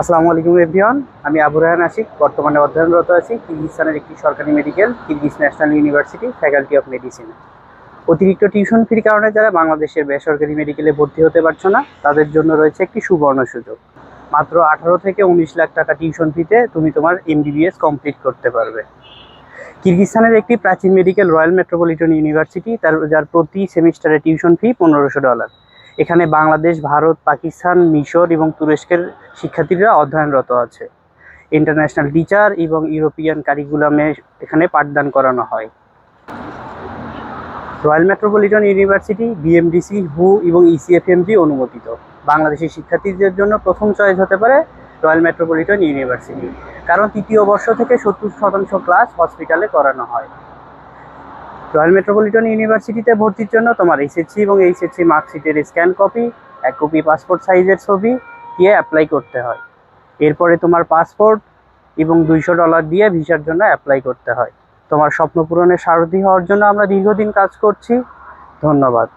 আসসালামু আলাইকুম এভরিওয়ান। আমি আবু রাহান আশিক, বর্তমানে অধ্যয়নরত আছি কিরগিজস্তানের একটি সরকারি medical Kyrgyz national university faculty of medicine অতিরিক্ত টিউশন ফির কারণে যারা বাংলাদেশের বেসরকারি মেডিকেলে ভর্তি হতে পারছ না, তাদের জন্য রয়েছে একটি সুবর্ণ সুযোগ। মাত্র আঠারো থেকে উনিশ লাখ টাকা টিউশন ফিতে তুমি তোমার এমবিবিএস কমপ্লিট করতে পারবে। কিরগিজস্তানের একটি প্রাচীন মেডিকেল রয়্যাল মেট্রোপলিটন ইউনিভার্সিটি, তার যার প্রতি সেমিস্টারে টিউশন ফি পনেরোশো ডলার এখানে বাংলাদেশ, ভারত, পাকিস্তান, মিশর এবং তুরস্কের শিক্ষার্থীরা অধ্যয়নরত আছে। ইন্টারন্যাশনাল টিচার এবং ইউরোপিয়ান কারিকুলামে এখানে পাঠদান করানো হয়। রয়্যাল মেট্রোপলিটন ইউনিভার্সিটি বিএমডিসি হু এবং E ইসিএফএমজি অনুমোদিত। বাংলাদেশের শিক্ষার্থীদের জন্য প্রথম চয়েস হতে পারে রয়্যাল মেট্রোপলিটন ইউনিভার্সিটি কারণ তৃতীয় বর্ষ থেকে সত্তর শতাংশ ক্লাস হসপিটালে করানো হয়। রয়্যাল মেট্রোপলিটন ইউনিভার্সিটিতে ভর্তির জন্য তোমার এইচএসসি এবং এইচএসসি মার্কশিটের স্ক্যান কপি এক কপি পাসপোর্ট সাইজের ছবি দিয়ে অ্যাপ্লাই করতে হয়। এরপরে তোমার পাসপোর্ট এবং দুইশো ডলার দিয়ে ভিসার জন্য অ্যাপ্লাই করতে হয়। তোমার স্বপ্ন পূরণের সারথি হওয়ার জন্য আমরা দীর্ঘদিন কাজ করছি। ধন্যবাদ।